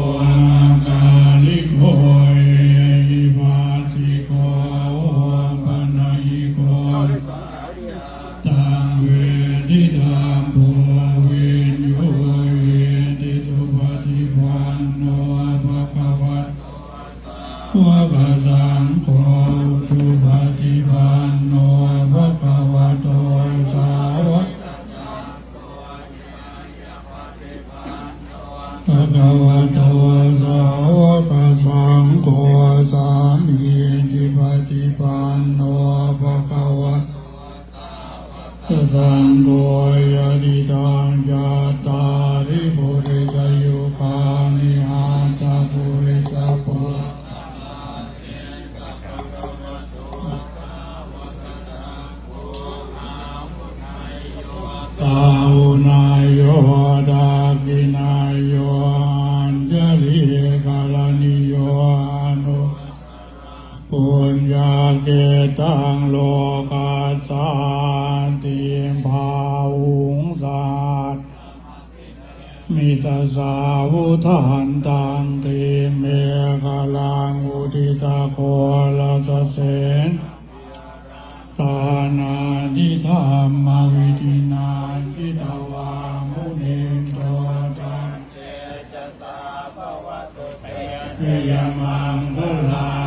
Lord. ตังโกยริตังจาตาบุริตยุคานิหาตบุริตาปุตาวุนายโยดากินายโยอัญจริญกาลนิโยอนุปุญญาเกตัง มิตาสาวุทานตันติเมฆาลังอุทิตาโคลาตเสนตานาดิธรรมวิตินาทิตาวามุเนโตจันเจจสาภวตุเตยมังพลา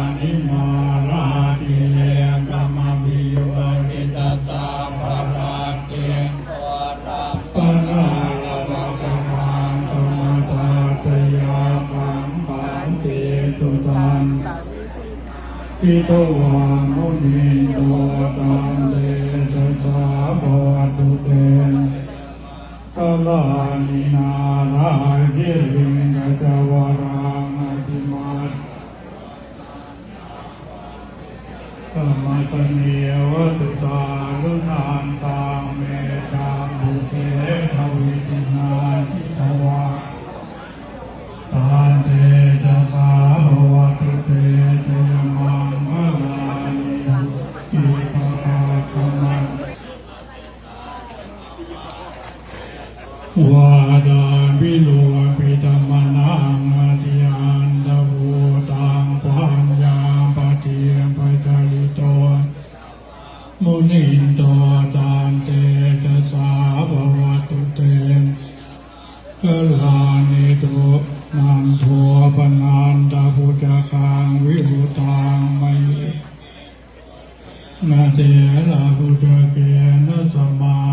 พิทวามุนิโตตันเตตถาบตุเตกลานนาราเย นิโตตันเตตสาบวัตุเตกลานิโตนันโวปนันตาพุทธคังวิหุตังไมนาเจลาบุตรเกนัสมา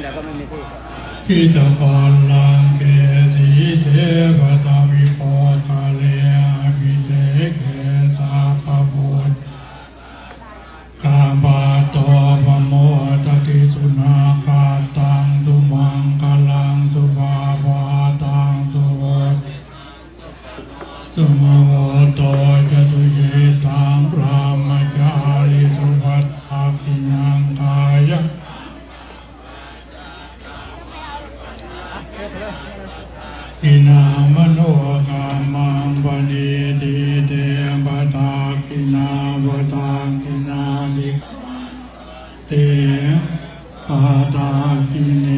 แต่ก็ไม่มีที่ที่ตะปาลังเกสีเทว เตปาตากิเน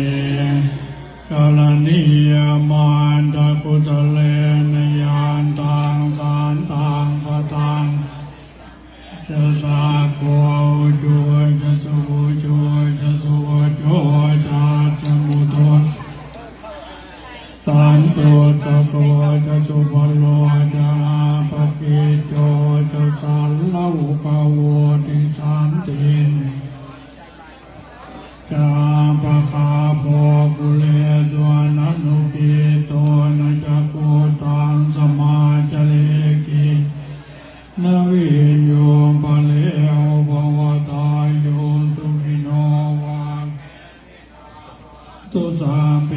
าปะคาโพกุเลสวนนุกิโตนะจักโกตังสมาจเลกินวินโยปะเลวภวตายโยสุขิโนวาตุสาเป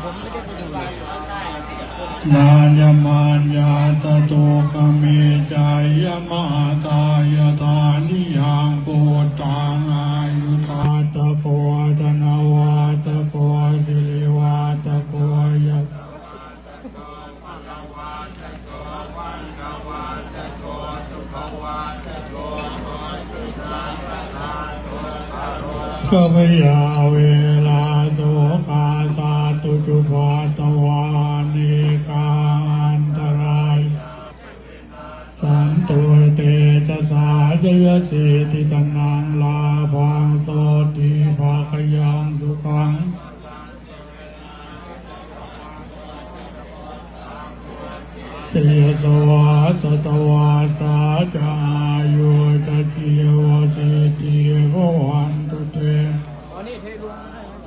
ครับผมไม่ได้ไปดูเลยนายมานยาตโตคเมจายมาตายตานิยังปูตังอายุคาตโพ ก็พยาเวลาโสกาสาตุจุปาตวานิกาอันตราย สันตุเตจะสาเจยสิทิตนังลาพังโสติภาคยังสุขังเตยสวาสตวาสาจายุ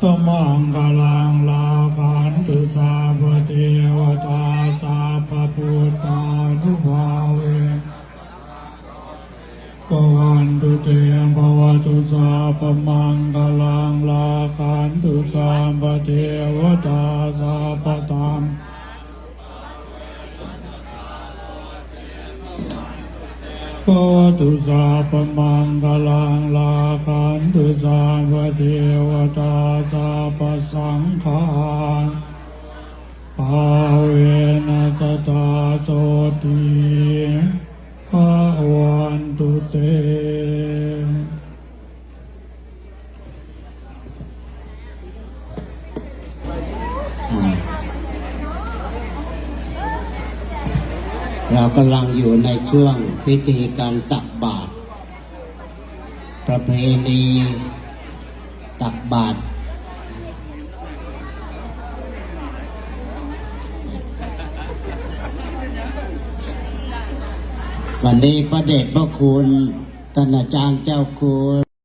ตมังกลังลาคันตุสาปเทวตาสาปพุทธานุภาเวปวันตุเตมภวตุสาปมังกลังลาคันตุสาปเทวตาสาป ตามภวตุสาปมังกลังลาคันตุสาปเทวตาสาปสังขารภาเวนัสตาโสติภาวันตุเต เรากำลังอยู่ในช่วงพิธีการตักบาตรประเพณีตักบาตรวันนี้พระเดชพระคุณท่านอาจารย์เจ้าคุณ